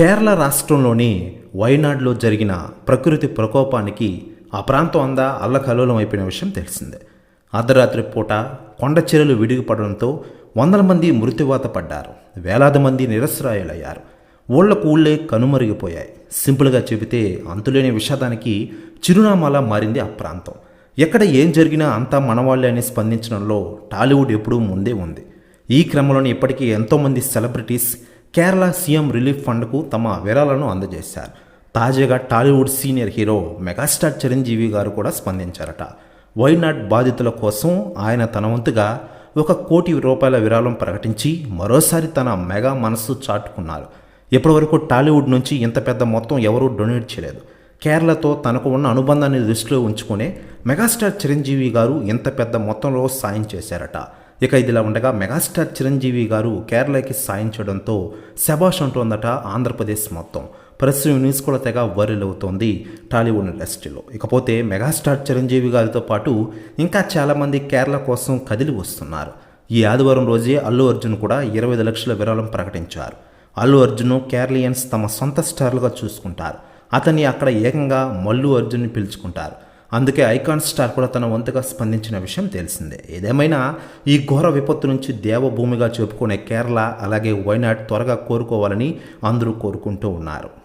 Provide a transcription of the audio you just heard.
కేరళ రాష్ట్రంలోని వైనాడ్లో జరిగిన ప్రకృతి ప్రకోపానికి ఆ ప్రాంతం అందా అల్లకల్లోలం అయిపోయిన విషయం తెలిసిందే. అర్ధరాత్రి పూట కొండ చర్యలు విడిగిపడడంతో వందల మంది మృత్యువాత పడ్డారు. వేలాది మంది నిరసరాయులయ్యారు. ఊళ్ళకు ఊళ్ళే కనుమరిగిపోయాయి. సింపుల్గా చెబితే అంతులేని విషాదానికి చిరునామాలా మారింది ఆ ప్రాంతం. ఎక్కడ ఏం జరిగినా అంతా మనవాళ్ళే అని స్పందించడంలో టాలీవుడ్ ఎప్పుడూ ముందే ఉంది. ఈ క్రమంలోనే ఇప్పటికీ ఎంతోమంది సెలబ్రిటీస్ కేరళ సీఎం రిలీఫ్ ఫండ్కు తమ విరాళను అందజేశారు. తాజాగా Tollywood senior hero megastar Chiranjeevi గారు కూడా స్పందించారట. వైనాడ్ బాధితుల కోసం ఆయన తన వంతుగా ఒక కోటి రూపాయల విరాళం ప్రకటించి మరోసారి తన మెగా మనస్సు చాటుకున్నారు. ఇప్పటివరకు టాలీవుడ్ నుంచి ఇంత పెద్ద మొత్తం ఎవరూ డొనేట్ చేయలేదు. కేరళతో తనకు ఉన్న అనుబంధాన్ని దృష్టిలో ఉంచుకునే మెగాస్టార్ చిరంజీవి గారు ఇంత పెద్ద మొత్తంలో సాయం చేశారట. ఇక ఇదిలా ఉండగా మెగాస్టార్ చిరంజీవి గారు కేరళకి సాయం చేయడంతో శబాష్ అంటోందట ఆంధ్రప్రదేశ్ మొత్తం. ప్రస్తుతం న్యూస్ కూడా తెగ వైరల్ అవుతోంది టాలీవుడ్ ఇండస్ట్రీలో. ఇకపోతే మెగాస్టార్ చిరంజీవి గారితో పాటు ఇంకా చాలామంది కేరళ కోసం కదిలి వస్తున్నారు. ఈ ఆదివారం రోజే అల్లు అర్జున్ కూడా ఇరవై ఐదు లక్షల విరాళం ప్రకటించారు. అల్లు అర్జున్ కేరళీయన్స్ తమ సొంత స్టార్లుగా చూసుకుంటారు. అతన్ని అక్కడ ఏకంగా మల్లు అర్జున్ని పిలుచుకుంటారు. అందుకే ఐకాన్ స్టార్ కూడా తన వంతుగా స్పందించిన విషయం తెలిసిందే. ఏదేమైనా ఈ ఘోర విపత్తు నుంచి దేవభూమిగా చెప్పుకునే కేరళ అలాగే వైనాడ్ త్వరగా కోరుకోవాలని అందరూ కోరుకుంటూ ఉన్నారు.